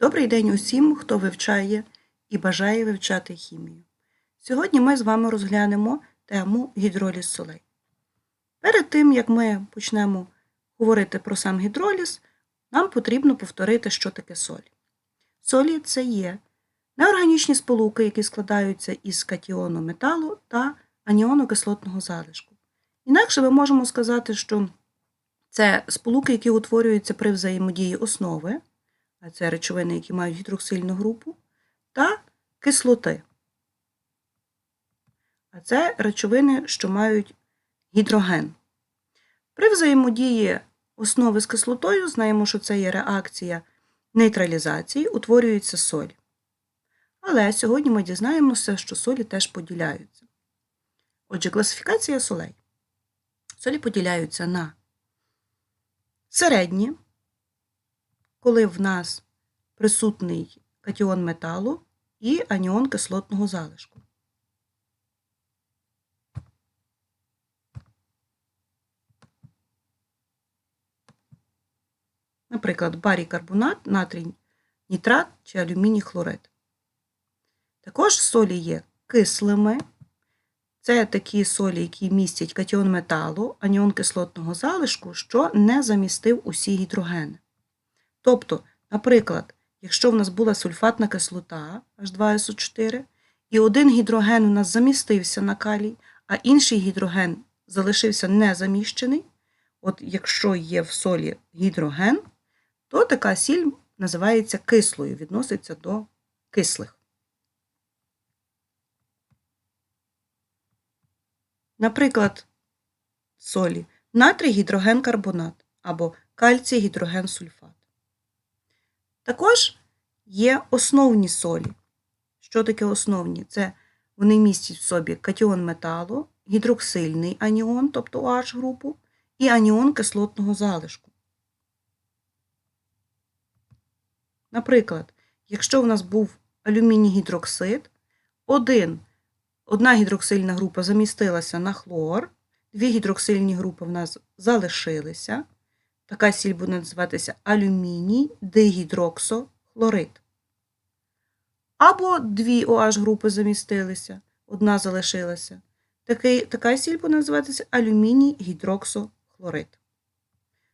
Добрий день усім, хто вивчає і бажає вивчати хімію. Сьогодні ми з вами розглянемо тему гідроліз солей. Перед тим, як ми почнемо говорити про сам гідроліз, нам потрібно повторити, що таке соль. Солі це є неорганічні сполуки, які складаються із катіону металу та аніону кислотного залишку. Інакше ми можемо сказати, що це сполуки, які утворюються при взаємодії основи, а це речовини, які мають гідроксильну групу, та кислоти. А це речовини, що мають гідроген. При взаємодії основи з кислотою, знаємо, що це є реакція нейтралізації, утворюється соль. Але сьогодні ми дізнаємося, що солі теж поділяються. Отже, класифікація солей. Солі поділяються на середні, коли в нас присутний катіон металу і аніон кислотного залишку. Наприклад, барій карбонат, натрій нітрат чи алюміній хлорид. Також солі є кислими. Це такі солі, які містять катіон металу, аніон кислотного залишку, що не замістив усі гідрогени. Тобто, наприклад, якщо в нас була сульфатна кислота H2SO4, і один гідроген у нас замістився на калій, а інший гідроген залишився незаміщений, от якщо є в солі гідроген, то така сіль називається кислою, відноситься до кислих. Наприклад, солі натрій гідрогенкарбонат або кальцій гідрогенсульфат. Також є основні солі. Що таке основні? Це вони містять в собі катіон металу, гідроксильний аніон, тобто OH групу, і аніон кислотного залишку. Наприклад, якщо в нас був алюміній гідроксид, один Одна гідроксильна група замістилася на хлор, дві гідроксильні групи в нас залишилися. Така сіль буде називатися алюміній дигідроксохлорид. Або дві OH групи замістилися, одна залишилася. Такий, така сіль буде називатися алюміній гідроксохлорид.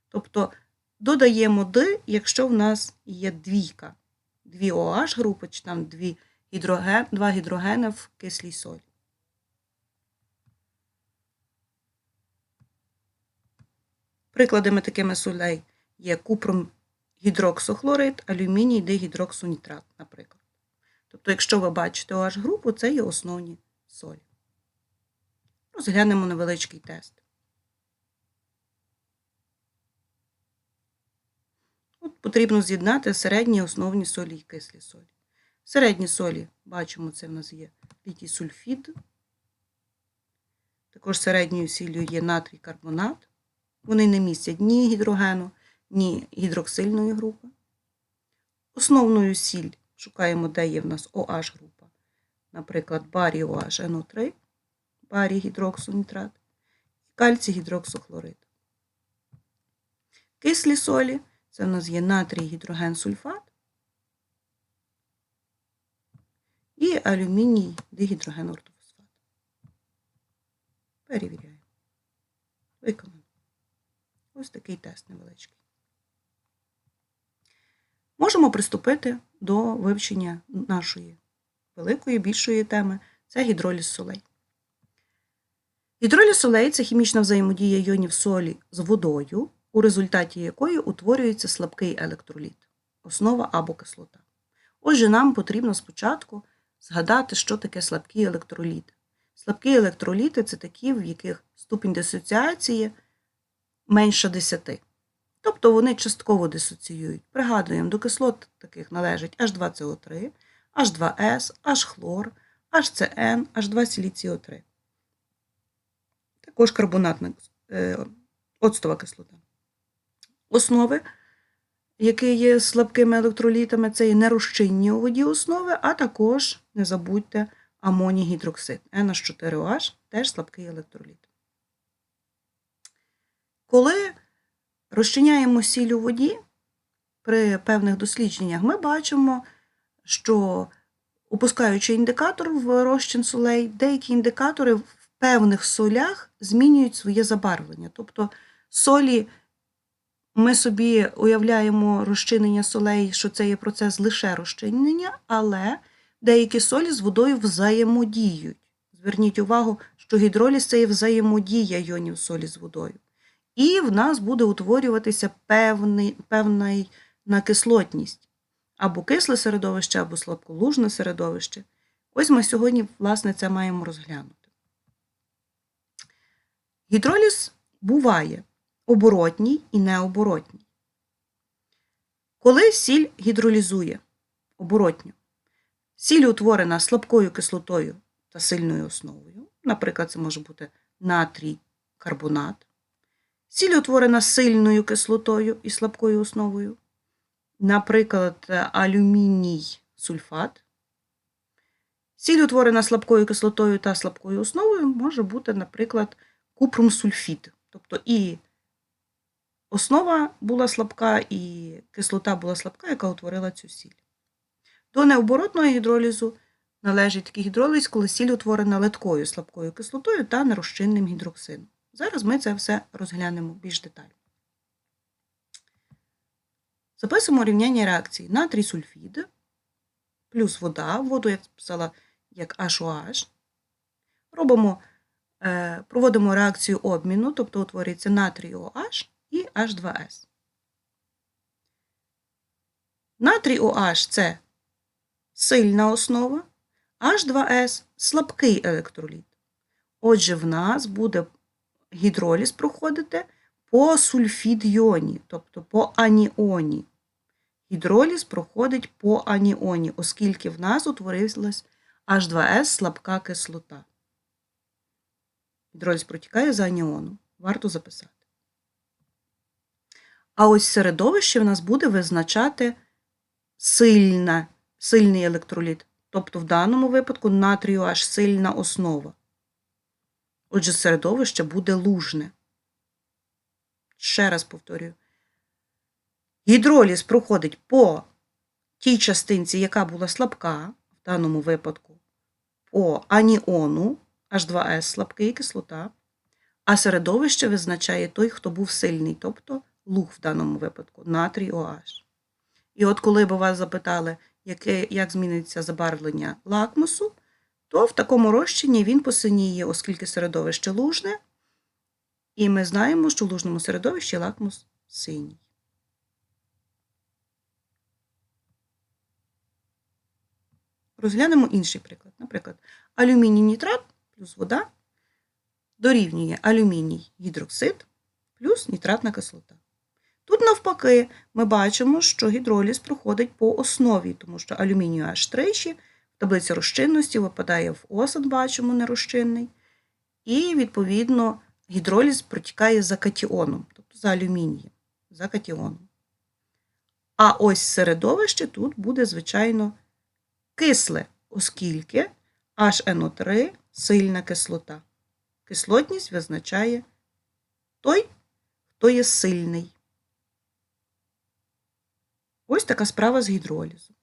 Тобто додаємо Д, якщо в нас є двійка. Дві OH групи, чи там дві гідроген, два гідрогени в кислій солі. Прикладами такими солей є купром гідроксохлорид, алюміній дигідроксонітрат, наприклад. Тобто, якщо ви бачите OH групу, це є основні солі. Розглянемо невеличкий тест. От Потрібно з'єднати середні основні солі і кислі солі. Середні солі, бачимо, це в нас є літій сульфід. Також середньою сіллю є натрій карбонат. Вони не містять ні гідрогену, ні гідроксильної групи. Основною сіль шукаємо, де є в нас OH група. Наприклад, барій OH NO3, барій гідроксонітрат і кальцій гідроксохлорид. Кислі солі це в нас є натрій гідрогенсульфат і алюміній дигідрогенортофосфат. Перевіряємо. Виконуємо. Ось такий тест невеличкий. Можемо приступити до вивчення нашої великої, більшої теми це гідроліз солей. Гідроліз солей це хімічна взаємодія іонів солі з водою, у результаті якої утворюється слабкий електроліт, основа або кислота. Отже, нам потрібно спочатку згадати, що таке слабкі електроліти. Слабкі електроліти це такі, в яких ступінь дисоціації менше 10. Тобто вони частково дисоціюють. Пригадуємо, до кислот таких належить H2CO3, H2S, H-хлор, HCN, H2 сіліціо3. Також карбонатна е, оцтова кислота. Основи, які є слабкими електролітами, це є нерозчинні у воді основи, а також, не забудьте, амоній гідроксид. NH4OH теж слабкий електроліт. Коли розчиняємо сіль у воді, при певних дослідженнях ми бачимо, що опускаючи індикатор в розчин солей, деякі індикатори в певних солях змінюють своє забарвлення. Тобто солі ми собі уявляємо розчинення солей, що це є процес лише розчинення, але деякі солі з водою взаємодіють. Зверніть увагу, що гідроліз це є взаємодія іонів солі з водою. І в нас буде утворюватися певний, певна кислотність або кисле середовище, або слабколужне середовище. Ось ми сьогодні, власне, це маємо розглянути. Гідроліз буває оборотній і необоротній. Коли сіль гідролізує оборотню, сіль утворена слабкою кислотою та сильною основою, наприклад, це може бути натрій карбонат, сіль утворена сильною кислотою і слабкою основою, наприклад, алюміній сульфат. Сіль, утворена слабкою кислотою та слабкою основою, може бути, наприклад, купрум-сульфід. Тобто і основа була слабка, і кислота була слабка, яка утворила цю сіль. До необоротного гідролізу належить такий гідроліз, коли сіль утворена литкою слабкою кислотою та нерозчинним гідроксидом. Зараз ми це все розглянемо більш детально. Записуємо рівняння реакції натрій сульфід плюс вода. Воду я писала як HOH. Робимо, е, проводимо реакцію обміну, тобто утворюється натрій OH і H2S. Натрій OH це сильна основа, H2S слабкий електроліт. Отже, в нас буде гідроліз проходити по сульфід-йоні, тобто по аніоні. Гідроліз проходить по аніоні, оскільки в нас утворилась H2S слабка кислота. Гідроліз протікає за аніоном. Варто записати. А ось середовище в нас буде визначати сильна, сильний електроліт. Тобто в даному випадку натрію аж сильна основа. Отже, середовище буде лужне. Ще раз повторюю. Гідроліз проходить по тій частинці, яка була слабка, в даному випадку, по аніону, H2S слабкий кислота, а середовище визначає той, хто був сильний, тобто луг в даному випадку, натрій OH. І от коли б вас запитали, яке, як зміниться забарвлення лакмусу, то в такому розчині він посиніє, оскільки середовище лужне. І ми знаємо, що в лужному середовищі лакмус синій. Розглянемо інший приклад. Наприклад, алюміній нітрат плюс вода дорівнює алюміній гідроксид плюс нітратна кислота. Тут, навпаки, ми бачимо, що гідроліз проходить по основі, тому що алюмінію H3 таблиця розчинності випадає в осад, бачимо, нерозчинний. І, відповідно, гідроліз протікає за катіоном, тобто за алюмінієм, за катіоном. А ось середовище тут буде, звичайно, кисле, оскільки HNO3 сильна кислота. Кислотність визначає той, хто є сильний. Ось така справа з гідролізом.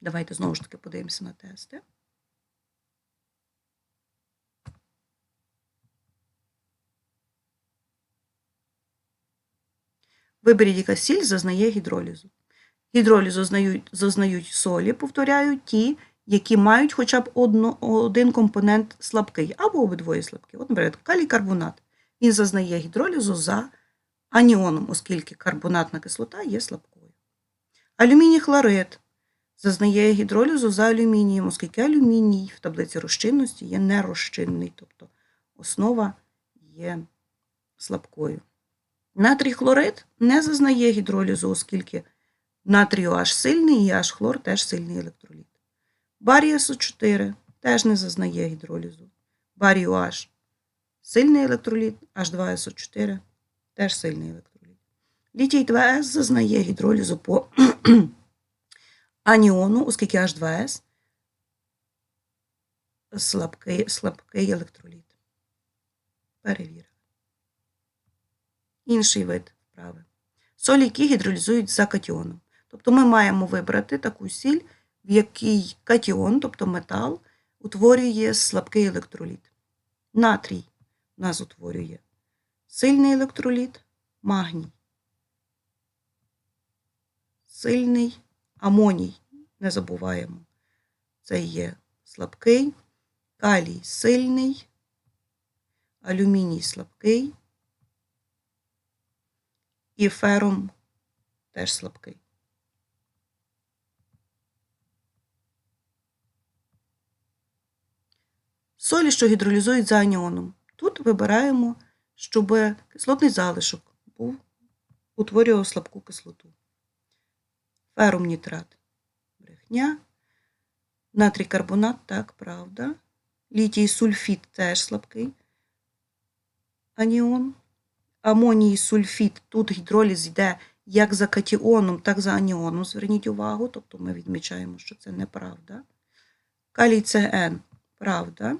Давайте знову ж таки подивимося на тести. Виберіть, яка сіль зазнає гідролізу. Гідролізу зазнають, зазнають солі, повторяю, ті, які мають хоча б одно, один компонент слабкий, або обидвоє слабкі. От, наприклад, калій-карбонат. Він зазнає гідролізу за аніоном, оскільки карбонатна кислота є слабкою. Алюміній хлорид зазнає гідролізу за алюмінієм, оскільки алюміній в таблиці розчинності є нерозчинний, тобто основа є слабкою. Натрій хлорид не зазнає гідролізу, оскільки натрію аж сильний і аж хлор теж сильний електроліт. Барій СО4 теж не зазнає гідролізу. Барій OH сильний електроліт, H2SO4 теж сильний електроліт. Літій 2С зазнає гідролізу по аніону, оскільки H2S слабкий, слабкий електроліт. Перевірили. Інший вид вправи. Солі, які гідролізують за катіоном. Тобто ми маємо вибрати таку сіль, в якій катіон, тобто метал, утворює слабкий електроліт. Натрій у нас утворює сильний електроліт, магній. Сильний амоній, не забуваємо. Це є слабкий, калій сильний, алюміній слабкий і ферум теж слабкий. Солі, що гідролізують за аніоном. Тут вибираємо, щоб кислотний залишок був, утворював слабку кислоту. Ферум нітрат брехня. Натрій карбонат, так, правда. Літій сульфід теж слабкий аніон. Амоній сульфід, тут гідроліз йде як за катіоном, так за аніоном. Зверніть увагу, тобто ми відмічаємо, що це неправда. Калій ЦН правда.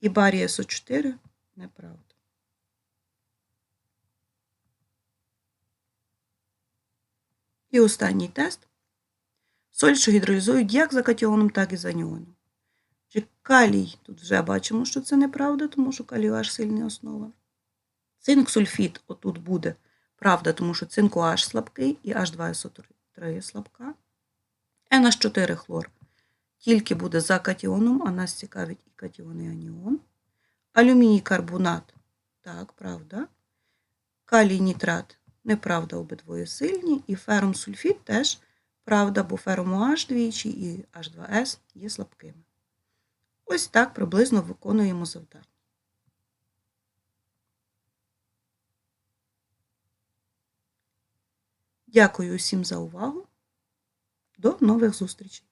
І барій СО4 неправда. І останній тест. Соль, що гідролізують як за катіоном, так і за аніоном. Калій, тут вже бачимо, що це неправда, тому що калій аж сильна основа. Цинк сульфід отут буде правда, тому що цинку H слабкий і H2SO3 слабка. NH4 хлор тільки буде за катіоном, а нас цікавить і катіон, і аніон. Алюміній карбонат, так, правда. Калій нітрат, неправда, обидвоє сильні. І ферум сульфід теж правда, бо ферум OH двічі і H2S є слабкими. Ось так приблизно виконуємо завдання. Дякую усім за увагу. До нових зустрічей!